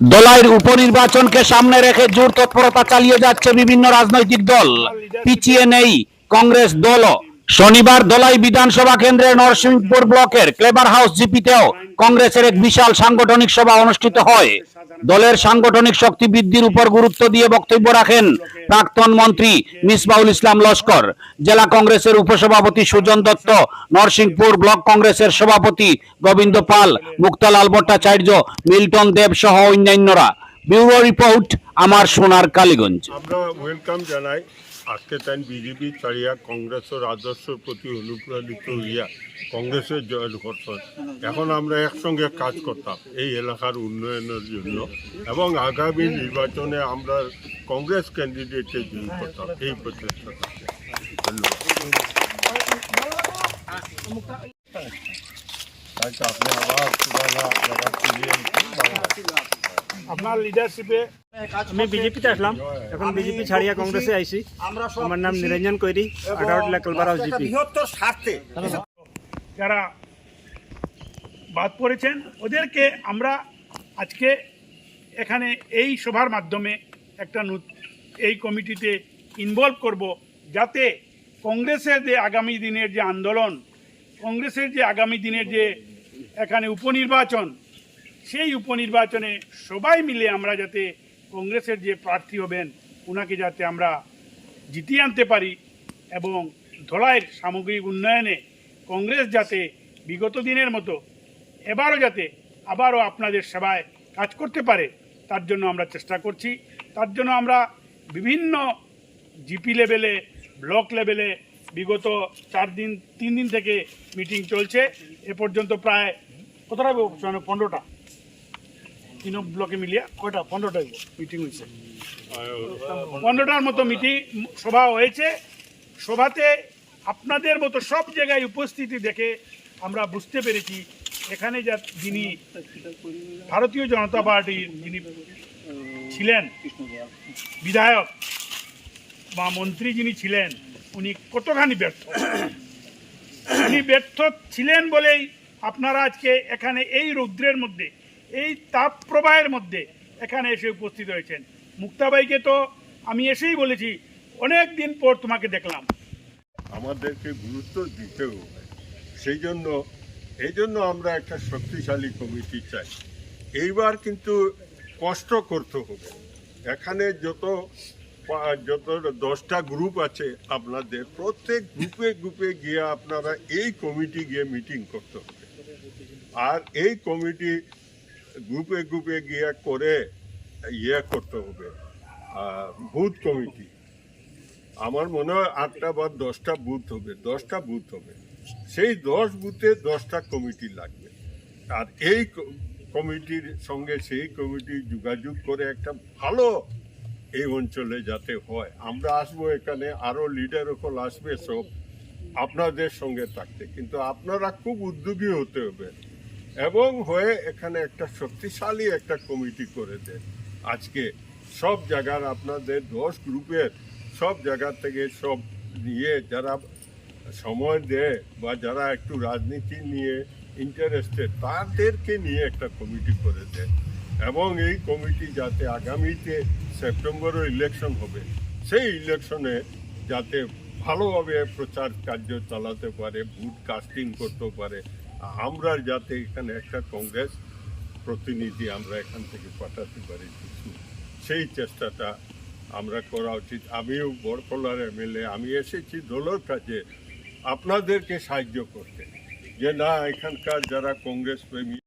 দলাইয়ের উপনির্বাচনকে সামনে রেখে জোর তৎপরতা চালিয়ে যাচ্ছে বিভিন্ন রাজনৈতিক দল। পিছিয়ে নেই কংগ্রেস দলও। শনিবার দলাই বিধানসভা কেন্দ্রের নরসিংহপুর ব্লকের ক্লেবার হাউস জিপিতেও কংগ্রেসের এক বিশাল সাংগঠনিক সভা অনুষ্ঠিত হয়। দলের সাংগঠনিক শক্তি বৃদ্ধির উপর গুরুত্ব দিয়ে বক্তব্য রাখেন প্রাক্তন মন্ত্রী মিসবাউল ইসলাম লস্কর। জেলা কংগ্রেসের উপসভাপতি সুজন দত্ত নরসিংপুর ব্লক কংগ্রেসের সভাপতি গোবিন্দ পাল মুক্তালাল ভট্টাচার্য মিল্টন দেব সহ অন্যান্যরা। ব্যুরো রিপোর্ট, আমার সোনার কালীগঞ্জ। আমরা ওয়েলকাম জানাই আজকে তাই বিজেপি ছাড়িয়া কংগ্রেসের আদর্শের প্রতি অনুপ্রাণিত হইয়া কংগ্রেসের জয় করছেন এখন আমরা একসঙ্গে কাজ করতাম এই এলাকার উন্নয়নের জন্য এবং আগামী নির্বাচনে আমরা কংগ্রেস ক্যান্ডিডেটকে জয়ী করতাম। এই প্রচেষ্টা ধন্যবাদ। আপনি আবার আপনার লিডারশিপে আমি বিজেপিতে আসলাম। এখন বিজেপি ছাড়িয়া কংগ্রেসে আইছি। আমার নাম নিরঞ্জন কৈরি আঠারোটিলা কলবারাও জিপি যারা বাদ পড়েছেন ওদেরকে আমরা আজকে এখানে এই সভার মাধ্যমে একটা এই কমিটিতে ইনভলভ করব যাতে কংগ্রেসের যে আগামী দিনের যে আন্দোলন কংগ্রেসের যে আগামী দিনের যে এখানে উপনির্বাচন সেই উপনির্বাচনে সবাই মিলে আমরা যাতে কংগ্রেসের যে প্রার্থী হবেন ওনাকে যাতে আমরা জিতিয়ে আনতে পারি এবং ধলাইয়ের সামগ্রিক উন্নয়নে কংগ্রেস যাতে বিগত দিনের মতো এবারও যাতে আবারও আপনাদের সেবায় কাজ করতে পারে, তার জন্য আমরা চেষ্টা করছি। তার জন্য আমরা বিভিন্ন জিপি লেভেলে ব্লক লেভেলে বিগত চার দিন, তিন দিন থেকে মিটিং চলছে। এ পর্যন্ত প্রায় কতটা পনেরোটা। তিন ব্লকে মিলিয়ে কয়টা? পনেরোটা মিটিং হয়েছে পনেরোটার মতো মিটিং সভা হয়েছে। সভাতে আপনাদের মতো সব জায়গায় উপস্থিতি দেখে আমরা বুঝতে পেরেছি এখানে যা যিনি ভারতীয় জনতা পার্টির যিনি ছিলেন বিধায়ক বা মন্ত্রী যিনি ছিলেন উনি কতখানি ব্যর্থ? উনি ব্যর্থ ছিলেন বলেই আপনারা আজকে এখানে এই রৌদ্রের মধ্যে এই তাপ প্রবাহের মধ্যে এখানে এসে উপস্থিত হয়েছেন। মুক্তাবাইকে তো আমি এসেই বলেছি, অনেক দিন পর তোমাকে দেখলাম। আমাদেরকে গুরুত্ব দিতে হবে সেই জন্য, এই জন্য আমরা একটা শক্তিশালী কমিটি চাই। এইবার কিন্তু কষ্ট করতে হবে। এখানে যত যত দশটা গ্রুপ আছে আপনাদের, প্রত্যেক গ্রুপে গ্রুপে গিয়ে আপনারা এই কমিটি গিয়ে মিটিং করতে হবে। আর এই কমিটি গ্রুপে গ্রুপে গিয়ে করে ইয়ে করতে হবে। Booth committee. আমার মনে হয় আটটা বা দশটা বুথ হবে, দশটা বুথ হবে। সেই দশ বুথে দশটা কমিটি লাগবে। আর এই কমিটির সঙ্গে সেই কমিটি যোগাযোগ করে একটা ভালো এই অঞ্চলে যাতে হয়। আমরা আসব এখানে আরও লিডার সকল আসবে সব আপনাদের সঙ্গে থাকতে। কিন্তু আপনারা খুব উদ্যোগী হতে হবে। এবং হয়ে এখানে একটা শক্তিশালী একটা কমিটি করে দেন আজকে সব জায়গার আপনাদের দশ গ্রুপের সব জায়গা থেকে সব নিয়ে যারা সময় দেয় বা যারা একটু রাজনীতি নিয়ে ইন্টারেস্টেড তাদেরকে নিয়ে একটা কমিটি করে দেন এবং এই কমিটি যাতে আগামীতে সেপ্টেম্বরে ইলেকশন হবে, সেই ইলেকশনে যাতে ভালোভাবে প্রচার কার্য চালাতে পারে, ভোট কাস্টিং করতে পারে আমরা যাতে এখানে একটা কংগ্রেস প্রতিনিধি আমরা এখান থেকে পাঠাতে পারি। সেই চেষ্টাটা আমরা করা উচিত। আমিও বরকলার এমএলএ, আমি এসেছি দলের কাছে আপনাদেরকে সাহায্য করতে। যে না, এখানকার যারা কংগ্রেস প্রেমী